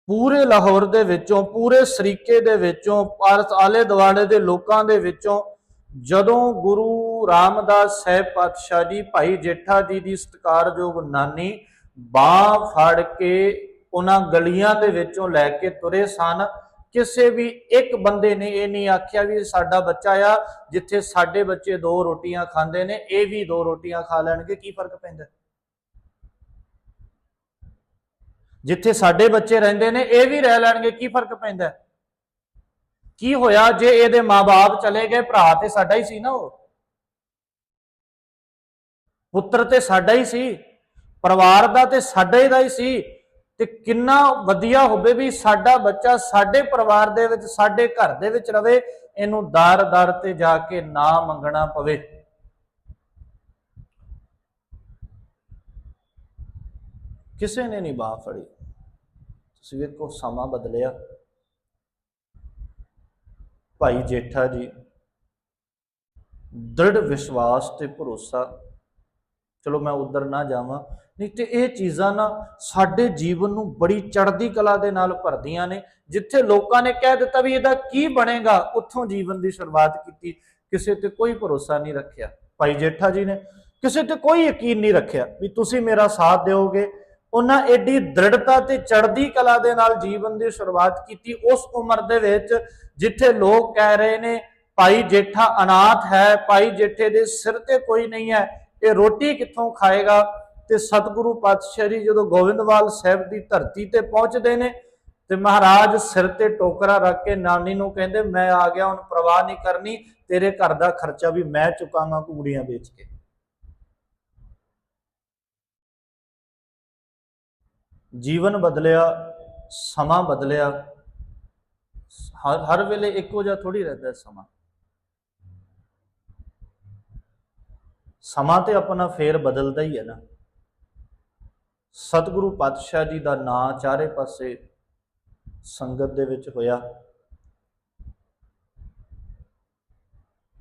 ਪੂਰੇ ਲਾਹੌਰ ਦੇ ਵਿੱਚੋਂ, ਪੂਰੇ ਸਰੀਕੇ ਦੇ ਵਿੱਚੋਂ ਭਾਰਤ ਆਲੇ ਦੁਆਲੇ ਦੇ ਲੋਕਾਂ ਦੇ ਵਿੱਚੋਂ ਜਦੋਂ ਗੁਰੂ ਰਾਮਦਾਸ ਸਾਹਿਬ ਪਾਤਸ਼ਾਹ ਜੀ, ਭਾਈ ਜੇਠਾ ਜੀ ਦੀ ਸਤਿਕਾਰਯੋਗ ਨਾਨੀ ਬਾਹ ਫੜ ਕੇ ਉਹਨਾਂ ਗਲੀਆਂ ਦੇ ਵਿੱਚੋਂ ਲੈ ਕੇ ਤੁਰੇ ਸਨ, ਕਿਸੇ ਵੀ ਇੱਕ ਬੰਦੇ ਨੇ ਇਹ ਨਹੀਂ ਆਖਿਆ ਵੀ ਸਾਡਾ ਬੱਚਾ ਆ, ਜਿੱਥੇ ਸਾਡੇ ਬੱਚੇ ਦੋ ਰੋਟੀਆਂ ਖਾਂਦੇ ਨੇ, ਇਹ ਵੀ ਦੋ ਰੋਟੀਆਂ ਖਾ ਲੈਣਗੇ, ਕੀ ਫ਼ਰਕ ਪੈਂਦਾ? ਜਿੱਥੇ ਸਾਡੇ ਬੱਚੇ ਰਹਿੰਦੇ ਨੇ, ਇਹ ਵੀ ਰਹਿ ਲੈਣਗੇ, ਕੀ ਫ਼ਰਕ ਪੈਂਦਾ? ਕੀ ਹੋਇਆ ਜੇ ਇਹਦੇ ਮਾਪੇ ਚਲੇ ਗਏ, ਭਰਾ ਤੇ ਸਾਡਾ ਹੀ ਸੀ ਨਾ ਉਹ? ਪੁੱਤਰ ਤੇ ਸਾਡਾ ਹੀ ਸੀ, ਪਰਿਵਾਰ ਦਾ ਤੇ ਸਾਡੇ ਦਾ ਹੀ ਸੀ, ਤੇ ਕਿੰਨਾ ਵਧੀਆ ਹੋਵੇ ਵੀ ਸਾਡਾ ਬੱਚਾ ਸਾਡੇ ਪਰਿਵਾਰ ਦੇ ਵਿੱਚ, ਸਾਡੇ ਘਰ ਦੇ ਵਿੱਚ ਰਵੇ, ਇਹਨੂੰ ਦਰ-ਦਰ ਤੇ ਜਾ ਕੇ ਨਾ ਮੰਗਣਾ ਪਵੇ। ਕਿਸੇ ਨੇ ਨਹੀਂ ਬਾਹ ਫੜੀ। ਤੁਸੀਂ ਵੇਖੋ, ਸਮਾਂ ਬਦਲਿਆ। ਭਾਈ ਜੇਠਾ ਜੀ, ਦ੍ਰਿੜ ਵਿਸ਼ਵਾਸ ਤੇ ਭਰੋਸਾ। ਚਲੋ ਮੈਂ ਉਧਰ ਨਾ ਜਾਵਾਂ। ਨਹੀਂ ਤੇ ਇਹ ਚੀਜ਼ਾਂ ਨਾ ਸਾਡੇ ਜੀਵਨ ਨੂੰ ਬੜੀ ਚੜ੍ਹਦੀ ਕਲਾ ਦੇ ਨਾਲ ਭਰਦੀਆਂ ਨੇ। ਜਿੱਥੇ ਲੋਕਾਂ ਨੇ ਕਹਿ ਦਿੱਤਾ ਵੀ ਇਹਦਾ ਕੀ ਬਣੇਗਾ, ਉੱਥੋਂ ਜੀਵਨ ਦੀ ਸ਼ੁਰੂਆਤ ਕੀਤੀ। ਕਿਸੇ ਤੇ ਕੋਈ ਭਰੋਸਾ ਨਹੀਂ ਰੱਖਿਆ। ਭਾਈ ਜੇਠਾ ਜੀ ਨੇ ਕਿਸੇ ਤੇ ਕੋਈ ਯਕੀਨ ਨਹੀਂ ਰੱਖਿਆ ਵੀ ਤੁਸੀਂ ਮੇਰਾ ਸਾਥ ਦਿਓਗੇ। ਉਹਨਾਂ ਐਡੀ ਦ੍ਰਿੜਤਾ ਤੇ ਚੜ੍ਹਦੀ ਕਲਾ ਦੇ ਨਾਲ ਜੀਵਨ ਦੀ ਸ਼ੁਰੂਆਤ ਕੀਤੀ, ਉਸ ਉਮਰ ਦੇ ਵਿੱਚ ਜਿੱਥੇ ਲੋਕ ਕਹਿ ਰਹੇ ਨੇ, ਭਾਈ ਜੇਠਾ ਅਨਾਥ ਹੈ, ਭਾਈ ਜੇਠੇ ਦੇ ਸਿਰ ਤੇ ਕੋਈ ਨਹੀਂ ਹੈ, ਇਹ ਰੋਟੀ ਕਿੱਥੋਂ ਖਾਏਗਾ? ਤੇ ਸਤਿਗੁਰੂ ਪਾਤਸ਼ਾਹ ਜੀ ਜਦੋਂ ਗੋਬਿੰਦਵਾਲ ਸਾਹਿਬ ਦੀ ਧਰਤੀ ਤੇ ਪਹੁੰਚਦੇ ਨੇ ਤੇ ਮਹਾਰਾਜ ਸਿਰ ਤੇ ਟੋਕਰਾ ਰੱਖ ਕੇ ਨਾਨੀ ਨੂੰ ਕਹਿੰਦੇ, ਮੈਂ ਆ ਗਿਆ, ਹੁਣ ਪ੍ਰਵਾਹ ਨਹੀਂ ਕਰਨੀ, ਤੇਰੇ ਘਰ ਦਾ ਖਰਚਾ ਵੀ ਮੈਂ ਚੁਕਾਵਾਂ ਕੂੜੀਆਂ ਵੇਚ ਕੇ। ਜੀਵਨ ਬਦਲਿਆ, ਸਮਾਂ ਬਦਲਿਆ। ਹਰ ਹਰ ਵੇਲੇ ਇੱਕੋ ਜਿਹਾ ਥੋੜੀ ਰਹਿੰਦਾ ਹੈ ਸਮਾਂ। ਸਮਾਂ ਤੇ ਆਪਣਾ ਫੇਰ ਬਦਲਦਾ ਹੀ ਹੈ ਨਾ। ਸਤਿਗੁਰੂ ਪਾਤਸ਼ਾਹ ਜੀ ਦਾ ਨਾਂ ਚਾਰੇ ਪਾਸੇ ਸੰਗਤ ਦੇ ਵਿੱਚ ਹੋਇਆ।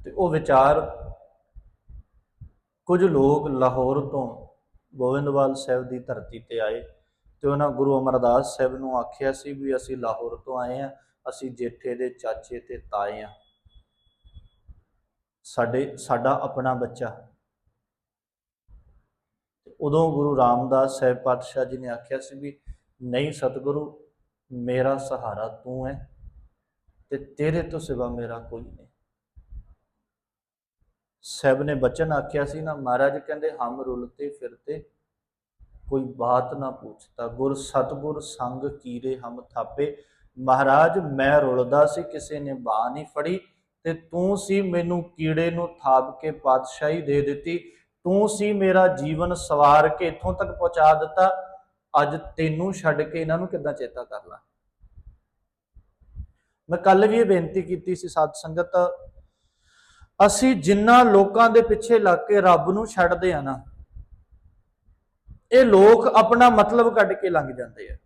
ਤੇ ਉਹ ਵਿਚਾਰ ਕੁਝ ਲੋਕ ਲਾਹੌਰ ਤੋਂ ਗੋਬਿੰਦਵਾਲ ਸਾਹਿਬ ਦੀ ਧਰਤੀ ਤੇ ਆਏ। ਤੇ ਉਹਨਾਂ ਗੁਰੂ ਅਮਰਦਾਸ ਸਾਹਿਬ ਨੂੰ ਆਖਿਆ ਸੀ ਵੀ ਅਸੀਂ ਲਾਹੌਰ ਤੋਂ ਆਏ ਆ ਅਸੀਂ ਜੇਠੇ ਦੇ ਚਾਚੇ ਤੇ ਤਾਏ ਆ ਸਾਡੇ, ਸਾਡਾ ਆਪਣਾ ਬੱਚਾ। ਉਦੋਂ ਗੁਰੂ ਰਾਮਦਾਸ ਸਾਹਿਬ ਪਾਤਸ਼ਾਹ ਜੀ ਨੇ ਆਖਿਆ ਸੀ ਵੀ ਨਹੀਂ ਸਤਿਗੁਰੂ, ਮੇਰਾ ਸਹਾਰਾ ਤੂੰ ਹੈ ਤੇ ਤੇਰੇ ਤੋਂ ਸਿਵਾ ਮੇਰਾ ਕੋਈ ਨਹੀਂ। ਸਾਹਿਬ ਨੇ ਬਚਨ ਆਖਿਆ ਸੀ ਨਾ, ਮਹਾਰਾਜ ਕਹਿੰਦੇ, ਹਮ ਰੁਲਤੇ ਫਿਰਤੇ ਕੋਈ ਬਾਤ ਨਾ ਪੁੱਛਤਾ ਗੁਰ ਸਤਗੁਰ ਸੰਗ ਕੀਰੇ ਹਮ ਥਾਪੇ। ਮਹਾਰਾਜ, ਮੈਂ ਰੁਲਦਾ ਸੀ, ਕਿਸੇ ਨੇ ਬਾਹ ਨਹੀਂ ਫੜੀ ਤੇ ਤੂੰ ਸੀ ਮੈਨੂੰ ਕੀੜੇ ਨੂੰ ਥਾਪ ਕੇ ਪਾਤਸ਼ਾਹੀ ਦੇ ਦਿੱਤੀ। ਤੂੰ ਸੀ ਮੇਰਾ ਜੀਵਨ ਸਵਾਰ ਕੇ ਇੱਥੋਂ ਤੱਕ ਪਹੁੰਚਾ ਦਿੱਤਾ। ਅੱਜ ਤੈਨੂੰ ਛੱਡ ਕੇ ਇਹਨਾਂ ਨੂੰ ਕਿੱਦਾਂ ਚੇਤਾ ਕਰ ਲਾਂ? ਮੈਂ ਕੱਲ ਵੀ ਇਹ ਬੇਨਤੀ ਕੀਤੀ ਸੀ ਸਾਧ ਸੰਗਤ, ਅਸੀਂ ਜਿੰਨਾ ਲੋਕਾਂ ਦੇ ਪਿੱਛੇ ਲੱਗ ਕੇ ਰੱਬ ਨੂੰ ਛੱਡਦੇ ਆ ਨਾ ਇਹ ਲੋਕ ਆਪਣਾ ਮਤਲਬ ਕੱਢ ਕੇ ਲੰਘ ਜਾਂਦੇ ਆ।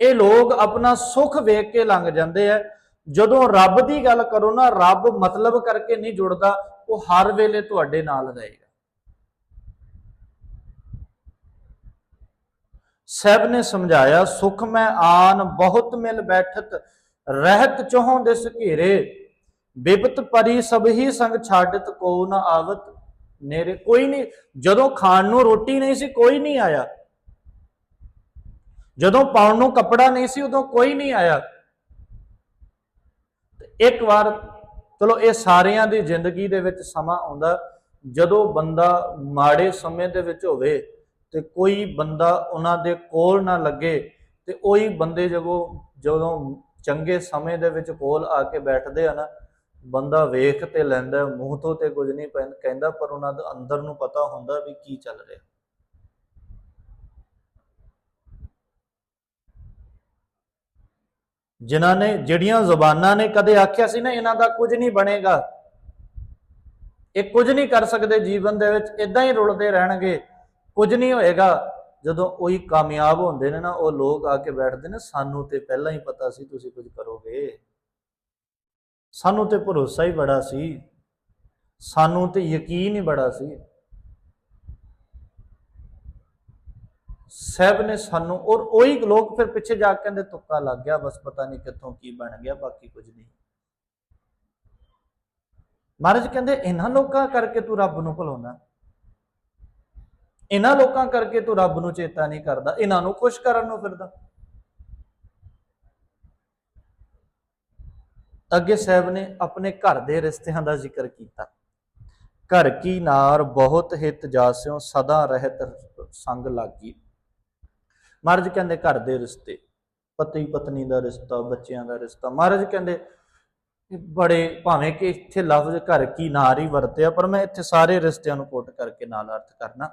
ਇਹ ਲੋਕ ਆਪਣਾ ਸੁੱਖ ਵੇਖ ਕੇ ਲੰਘ ਜਾਂਦੇ ਆ। ਜਦੋਂ ਰੱਬ ਦੀ ਗੱਲ ਕਰੋ ਨਾ, ਰੱਬ ਮਤਲਬ ਕਰਕੇ ਨਹੀਂ ਜੁੜਦਾ, ਉਹ ਹਰ ਵੇਲੇ ਤੁਹਾਡੇ ਨਾਲ ਰਹੇਗਾ। ਸਹਿਬ ਨੇ ਸਮਝਾਇਆ, ਸੁਖ ਮੈਂ ਆਨ ਬਹੁਤ ਮਿਲ ਬੈਠਤ, ਰਹਿਤ ਚੋਹੋਂ ਦਿਸ ਘੇਰੇ। ਬਿਪਤ ਪਰੀ ਸਭ ਹੀ ਸੰਗ ਛਾਡਤ ਕੋ ਨ ਆਵਤ। ਨੇਰੇ, ਕੋਈ ਨਹੀਂ, ਜਦੋਂ ਖਾਣ ਨੂੰ ਰੋਟੀ ਨਹੀਂ ਸੀ, ਕੋਈ ਨਹੀਂ ਆਇਆ। ਜਦੋਂ ਪਾਉਣ ਨੂੰ ਕੱਪੜਾ ਨਹੀਂ ਸੀ, ਉਦੋਂ ਕੋਈ ਨਹੀਂ ਆਇਆ। ਇੱਕ ਵਾਰ, ਚਲੋ ਇਹ ਸਾਰਿਆਂ ਦੀ ਜ਼ਿੰਦਗੀ ਦੇ ਵਿੱਚ ਸਮਾਂ ਆਉਂਦਾ, ਜਦੋਂ ਬੰਦਾ ਮਾੜੇ ਸਮੇਂ ਦੇ ਵਿੱਚ ਹੋਵੇ ਤੇ ਕੋਈ ਬੰਦਾ ਉਹਨਾਂ ਦੇ ਕੋਲ ਨਾ ਲੱਗੇ ਤੇ ਉਹੀ ਬੰਦੇ ਜਦੋਂ ਜਦੋਂ ਚੰਗੇ ਸਮੇਂ ਦੇ ਵਿੱਚ ਕੋਲ ਆ ਕੇ ਬੈਠਦੇ ਆ ਨਾ ਬੰਦਾ ਵੇਖ ਤੇ ਲੈਂਦਾ, ਮੂੰਹ ਤੋਂ ਤੇ ਕੁਝ ਨਹੀਂ ਪੈਂ- ਕਹਿੰਦਾ ਪਰ ਉਹਨਾਂ ਦੇ ਅੰਦਰ ਨੂੰ ਪਤਾ ਹੁੰਦਾ ਵੀ ਕੀ ਚੱਲ ਰਿਹਾ। ਜਿਨ੍ਹਾਂ ਨੇ, ਜਿਹੜੀਆਂ ਜ਼ੁਬਾਨਾਂ ਨੇ ਕਦੇ ਆਖਿਆ ਸੀ ਨਾ ਇਹਨਾਂ ਦਾ ਕੁਝ ਨਹੀਂ ਬਣੇਗਾ, ਇਹ ਕੁਝ ਨਹੀਂ ਕਰ ਸਕਦੇ ਜੀਵਨ ਦੇ ਵਿੱਚ ਇਦਾਂ ਹੀ ਰੁਲਦੇ ਰਹਿਣਗੇ, ਕੁਝ ਨਹੀਂ ਹੋਏਗਾ। ਜਦੋਂ ਉਹੀ ਕਾਮਯਾਬ ਹੁੰਦੇ ਨੇ ਨਾ, ਉਹ ਲੋਕ ਆ ਕੇ ਬੈਠਦੇ ਨੇ, ਸਾਨੂੰ ਤੇ ਪਹਿਲਾਂ ਹੀ ਪਤਾ ਸੀ ਤੁਸੀਂ ਕੁਝ ਕਰੋਗੇ। ਸਾਨੂੰ ਤੇ ਭਰੋਸਾ ਹੀ ਬੜਾ ਸੀ। ਸਾਨੂੰ ਤੇ ਯਕੀਨ ਹੀ ਬੜਾ ਸੀ। ਸਹਿਬ ਨੇ ਸਾਨੂੰ ਔਰ ਉਹੀ ਲੋਕ ਫਿਰ ਪਿੱਛੇ ਜਾ ਕੇ ਕਹਿੰਦੇ ਤੁੱਕਾ ਲੱਗ ਗਿਆ, ਬਸ ਪਤਾ ਨਹੀਂ ਕਿੱਥੋਂ ਕੀ ਬਣ ਗਿਆ, ਬਾਕੀ ਕੁਝ ਨਹੀਂ। ਮਹਾਰਾਜ ਕਹਿੰਦੇ ਇਹਨਾਂ ਲੋਕਾਂ ਕਰਕੇ ਤੂੰ ਰੱਬ ਨੂੰ ਭੁਲਾਉਣਾ ਇਹਨਾਂ ਲੋਕਾਂ ਕਰਕੇ ਤੂੰ ਰੱਬ ਨੂੰ ਚੇਤਾ ਨਹੀਂ ਕਰਦਾ। ਇਹਨਾਂ ਨੂੰ ਖੁਸ਼ ਕਰਨ ਨੂੰ ਫਿਰਦਾ। ਅੱਗੇ ਸਾਹਿਬ ਨੇ ਆਪਣੇ ਘਰ ਦੇ ਰਿਸ਼ਤਿਆਂ ਦਾ ਜ਼ਿਕਰ ਕੀਤਾ। ਘਰ ਕੀ ਨਾਰ ਬਹੁਤ ਹਿਤ ਜਾਸਿਓ, ਸਦਾ ਰਹਿਤ ਸੰਗ ਲਾਗੀ। ਮਹਾਰਾਜ ਕਹਿੰਦੇ ਘਰ ਦੇ ਰਿਸ਼ਤੇ, ਪਤੀ ਪਤਨੀ ਦਾ ਰਿਸ਼ਤਾ, ਬੱਚਿਆਂ ਦਾ ਰਿਸ਼ਤਾ। ਮਹਾਰਾਜ ਕਹਿੰਦੇ, ਬੜੇ ਭਾਵੇਂ ਕਿ ਇੱਥੇ ਲਫ਼ਜ਼ ਘਰ ਕੀ ਨਾਰ ਹੀ ਵਰਤਿਆ, ਪਰ ਮੈਂ ਇੱਥੇ ਸਾਰੇ ਰਿਸ਼ਤਿਆਂ ਨੂੰ ਕੋਟ ਕਰਕੇ ਨਾਲ ਅਰਥ ਕਰਨਾ।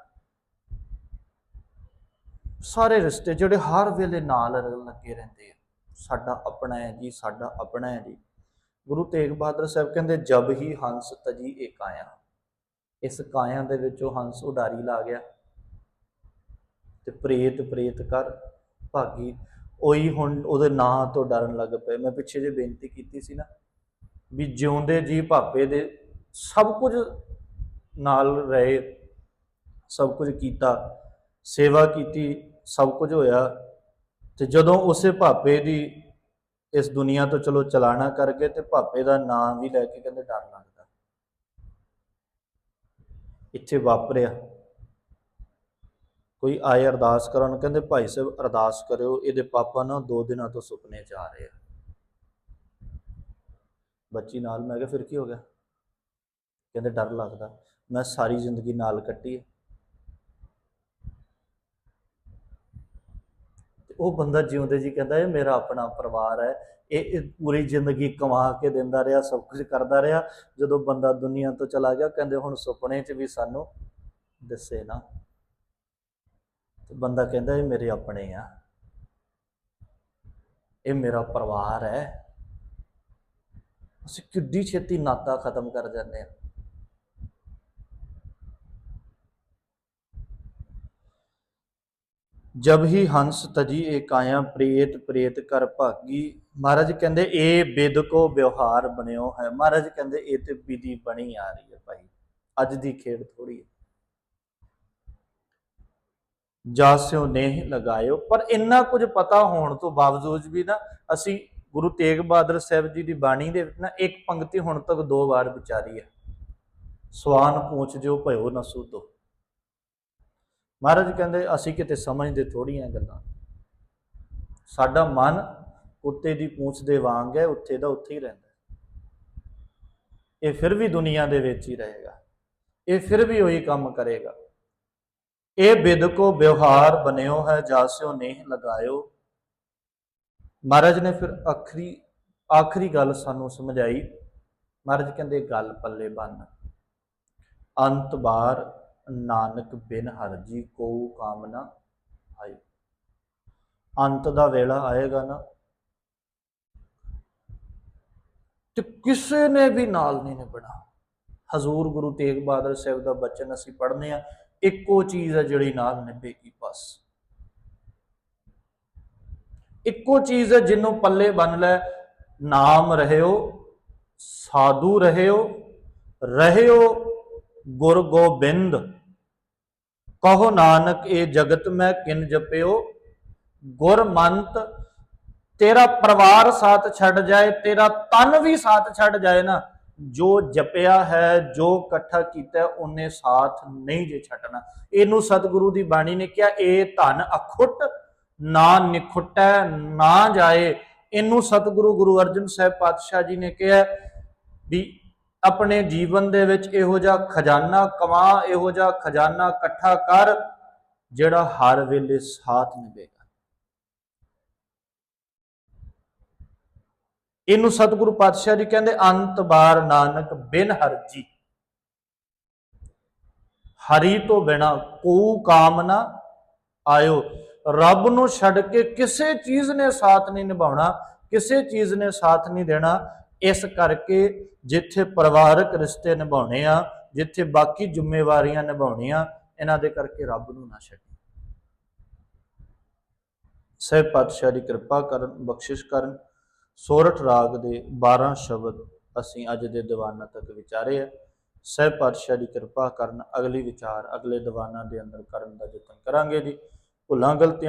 ਸਾਰੇ ਰਿਸ਼ਤੇ ਜਿਹੜੇ ਹਰ ਵੇਲੇ ਨਾਲ ਲੱਗੇ ਰਹਿੰਦੇ ਆ। ਸਾਡਾ ਆਪਣਾ ਹੈ ਜੀ, ਸਾਡਾ ਆਪਣਾ ਹੈ ਜੀ। ਗੁਰੂ ਤੇਗ ਬਹਾਦਰ ਸਾਹਿਬ ਕਹਿੰਦੇ, ਜਬ ਹੀ ਹੰਸ ਤਜੀ ਇਹ ਕਾਇਆ ਇਸ ਕਾਇਆ ਦੇ ਵਿੱਚੋਂ ਹੰਸ ਉਡਾਰੀ ਲਾ ਗਿਆ ਤੇ ਪ੍ਰੇਤ ਪ੍ਰੇਤ ਕਰ ਭਾਗੀ। ਉਹੀ ਹੁਣ ਉਹਦੇ ਨਾਂ ਤੋਂ ਡਰਨ ਲੱਗ ਪਏ। ਮੈਂ ਪਿੱਛੇ ਜੇ ਬੇਨਤੀ ਕੀਤੀ ਸੀ ਨਾ ਵੀ ਜਿਉਂਦੇ ਜੀ ਭਾਪੇ ਦੇ ਸਭ ਕੁਝ ਨਾਲ ਰਹੇ, ਸਭ ਕੁਝ ਕੀਤਾ, ਸੇਵਾ ਕੀਤੀ, ਸਭ ਕੁਝ ਹੋਇਆ ਤੇ ਜਦੋਂ ਉਸੇ ਭਾਪੇ ਦੀ ਇਸ ਦੁਨੀਆ ਤੋਂ ਚਲੋ ਚਲਾਣਾ ਕਰਕੇ ਗਏ ਤੇ ਭਾਪੇ ਦਾ ਨਾਮ ਵੀ ਲੈ ਕੇ ਕਹਿੰਦੇ ਡਰ ਲੱਗਦਾ। ਇੱਥੇ ਵਾਪਰਿਆ। ਕੋਈ ਆਏ ਅਰਦਾਸ ਕਰਨ ਕਹਿੰਦੇ, ਭਾਈ ਸਾਹਿਬ, ਅਰਦਾਸ ਕਰਿਓ, ਇਹਦੇ ਪਾਪਾ ਨਾ ਦੋ ਦਿਨਾਂ ਤੋਂ ਸੁਪਨੇ ਚ ਆ ਰਹੇ ਆ। ਬੱਚੀ ਨਾਲ ਮੈਂ ਕਿਹਾ, ਫਿਰ ਕੀ ਹੋ ਗਿਆ? ਕਹਿੰਦੇ, ਡਰ ਲੱਗਦਾ। ਮੈਂ ਸਾਰੀ ਜ਼ਿੰਦਗੀ ਨਾਲ ਕੱਟੀ ਹੈ ਉਹ ਬੰਦਾ ਜਿਉਂਦੇ ਜੀ ਕਹਿੰਦਾ ਇਹ ਮੇਰਾ ਆਪਣਾ ਪਰਿਵਾਰ ਹੈ, ਇਹ ਪੂਰੀ ਜ਼ਿੰਦਗੀ ਕਮਾ ਕੇ ਦਿੰਦਾ ਰਿਹਾ, ਸਭ ਕੁਝ ਕਰਦਾ ਰਿਹਾ। ਜਦੋਂ ਬੰਦਾ ਦੁਨੀਆ ਤੋਂ ਚਲਾ ਗਿਆ ਕਹਿੰਦੇ ਹੁਣ ਸੁਪਨੇ 'ਚ ਵੀ ਸਾਨੂੰ ਦੱਸੇ ਨਾ। ਤੇ ਬੰਦਾ ਕਹਿੰਦਾ ਇਹ ਮੇਰੇ ਆਪਣੇ ਆ। ਇਹ ਮੇਰਾ ਪਰਿਵਾਰ ਹੈ। ਅਸੀਂ ਕਿੱਡੀ ਛੇਤੀ ਨਾਤਾ ਖਤਮ ਕਰ ਜਾਂਦੇ ਆ। ਜਬ ਹੀ ਹੰਸ ਤਜੀ ਏ ਕਾਇਆ ਪ੍ਰੇਤ ਪ੍ਰੇਤ ਕਰ ਭਾਗੀ। ਮਹਾਰਾਜ ਕਹਿੰਦੇ ਇਹ ਬੇਦਕੋ ਵਿਵਹਾਰ ਬਣਿਓ ਹੈ। ਮਹਾਰਾਜ ਕਹਿੰਦੇ ਇਹ ਤੇ ਵਿਧੀ ਬਣੀ ਆ ਰਹੀ ਹੈ ਭਾਈ। ਅੱਜ ਦੀ ਖੇਡ ਥੋੜੀ ਹੈ। ਜਾਸਿਓ ਨੇਹ ਲਗਾਇਓ। ਪਰ ਇੰਨਾ ਕੁਝ ਪਤਾ ਹੋਣ ਤੋਂ ਬਾਵਜੂਦ ਵੀ ਨਾ, ਅਸੀਂ ਗੁਰੂ ਤੇਗ ਬਹਾਦਰ ਸਾਹਿਬ ਜੀ ਦੀ ਬਾਣੀ ਦੇ ਵਿੱਚ ਨਾ, ਇੱਕ ਪੰਕਤੀ ਹੁਣ ਤੱਕ ਦੋ ਵਾਰ ਵਿਚਾਰੀ ਹੈ। ਸਵਾਨ ਪੂਛ ਜਿਓ ਭਇਓ ਨਾ ਸੂਦੋ ਮਹਾਰਾਜ ਕਹਿੰਦੇ, ਅਸੀਂ ਕਿਤੇ ਸਮਝਦੇ ਥੋੜੀਆਂ ਗੱਲਾਂ। ਸਾਡਾ ਮਨ ਉੱਤੇ ਦੀ ਪੂੰਛ ਦੇ ਵਾਂਗ ਹੈ, ਉੱਥੇ ਦਾ ਉੱਥੇ ਹੀ ਰਹਿੰਦਾ ਇਹ ਫਿਰ ਵੀ ਦੁਨੀਆ ਦੇ ਵਿੱਚ ਹੀ ਰਹੇਗਾ। ਇਹ ਫਿਰ ਵੀ ਉਹੀ ਕੰਮ ਕਰੇਗਾ। ਇਹ ਬਿਦ ਕੋ ਵਿਵਹਾਰ ਬਨਿਓ ਹੈ ਜਾਸਿਓ ਨੇਹ ਲਗਾਇਓ। ਮਹਾਰਾਜ ਨੇ ਫਿਰ ਆਖਰੀ ਆਖਰੀ ਗੱਲ ਸਾਨੂੰ ਸਮਝਾਈ। ਮਹਾਰਾਜ ਕਹਿੰਦੇ, ਗੱਲ ਪੱਲੇ ਬੰਨ। ਅੰਤ ਬਾਰ ਨਾਨਕ ਬਿਨ ਹਰਜੀ ਕੋ ਕਾਮਨਾ ਆਈ। ਅੰਤ ਦਾ ਵੇਲਾ ਆਏਗਾ ਨਾ। ਤੇ ਕਿਸੇ ਨੇ ਵੀ ਨਾਲ ਨਹੀਂ ਨਿਭਣਾ। ਹਜ਼ੂਰ ਗੁਰੂ ਤੇਗ ਬਹਾਦਰ ਸਾਹਿਬ ਦਾ ਬਚਨ ਅਸੀਂ ਪੜ੍ਹਨੇ ਆ, ਇੱਕੋ ਚੀਜ਼ ਹੈ ਜਿਹੜੀ ਨਾਲ ਨਿਭੇਗੀ ਬਸ। ਇੱਕੋ ਚੀਜ਼ ਹੈ ਜਿਹਨੂੰ ਪੱਲੇ ਬੰਨ ਲੈ, ਨਾਮ ਰਹਿਓ, ਸਾਧੂ ਰਹਿਓ ਰਹਿਓ ਗੁਰ ਗੋਬਿੰਦ। ਕਹੋ ਨਾਨਕ, ਇਹ ਜਗਤ ਮੈਂ ਕਿਨ ਜਪਿਓ? ਗੁਰਮੰਤ ਤੇਰਾ ਪਰਿਵਾਰ ਸਾਥ ਛੱਡ ਜਾਏ, ਤੇਰਾ ਤਨ ਵੀ ਸਾਥ ਛੱਡ ਜਾਏ ਨਾ। ਜੋ ਜਪਿਆ ਹੈ, ਜੋ ਇਕੱਠਾ ਕੀਤਾ, ਉਹਨੇ ਸਾਥ ਨਹੀਂ ਜੇ ਛੱਡਣਾ। ਇਹਨੂੰ ਸਤਿਗੁਰੂ ਦੀ ਬਾਣੀ ਨੇ ਕਿਹਾ, ਇਹ ਧਨ ਅਖੁੱਟ ਨਾ ਨਿਖੁੱਟੈ, ਨਾ ਜਾਏ। ਇਹਨੂੰ ਸਤਿਗੁਰੂ ਗੁਰੂ ਅਰਜਨ ਸਾਹਿਬ ਪਾਤਸ਼ਾਹ ਜੀ ਨੇ ਕਿਹਾ ਵੀ ਆਪਣੇ ਜੀਵਨ ਦੇ ਵਿੱਚ ਇਹੋ ਜਿਹਾ ਖਜ਼ਾਨਾ ਕਮਾ, ਇਹੋ ਜਿਹਾ ਖਜ਼ਾਨਾ ਇਕੱਠਾ ਕਰ, ਜਿਹੜਾ ਹਰ ਵੇਲੇ ਸਾਥ ਨਿਭੇਗਾ। ਇਹਨੂੰ ਸਤਿਗੁਰੂ ਪਾਤਸ਼ਾਹ ਜੀ ਕਹਿੰਦੇ, ਅੰਤ ਬਾਰ ਨਾਨਕ ਬਿਨ ਹਰਜੀ। ਹਰੀ ਤੋਂ ਬਿਨਾ ਕੋ ਕਾਮਨਾ ਆਇਓ। ਰੱਬ ਨੂੰ ਛੱਡ ਕੇ ਕਿਸੇ ਚੀਜ਼ ਨੇ ਸਾਥ ਨਹੀਂ ਨਿਭਾਉਣਾ, ਕਿਸੇ ਚੀਜ਼ ਨੇ ਸਾਥ ਨਹੀਂ ਦੇਣਾ। ਇਸ ਕਰਕੇ ਜਿੱਥੇ ਪਰਿਵਾਰਕ ਰਿਸ਼ਤੇ ਨਿਭਾਉਣੇ ਆ, ਜਿੱਥੇ ਬਾਕੀ ਜ਼ਿੰਮੇਵਾਰੀਆਂ ਨਿਭਾਉਣੀਆਂ, ਇਹਨਾਂ ਦੇ ਕਰਕੇ ਰੱਬ ਨੂੰ ਨਾ ਛੱਡੀ। ਸਹਿਬ ਪਾਤਸ਼ਾਹ ਦੀ ਕਿਰਪਾ ਕਰਨ, ਬਖਸ਼ਿਸ਼ ਕਰਨ। ਸੋਰਠ ਰਾਗ ਦੇ 12 ਸ਼ਬਦ ਅਸੀਂ ਅੱਜ ਦੇ ਦੀਵਾਨਾਂ ਤੱਕ ਵਿਚਾਰੇ ਆ। ਸਹਿਬ ਪਾਤਸ਼ਾਹ ਦੀ ਕਿਰਪਾ ਕਰਨ ਅਗਲੀ ਵਿਚਾਰ ਅਗਲੇ ਦੀਵਾਨਾਂ ਦੇ ਅੰਦਰ ਕਰਨ ਦਾ ਯਤਨ ਕਰਾਂਗੇ ਜੀ। ਭੁੱਲਾਂ, ਗਲਤੀਆਂ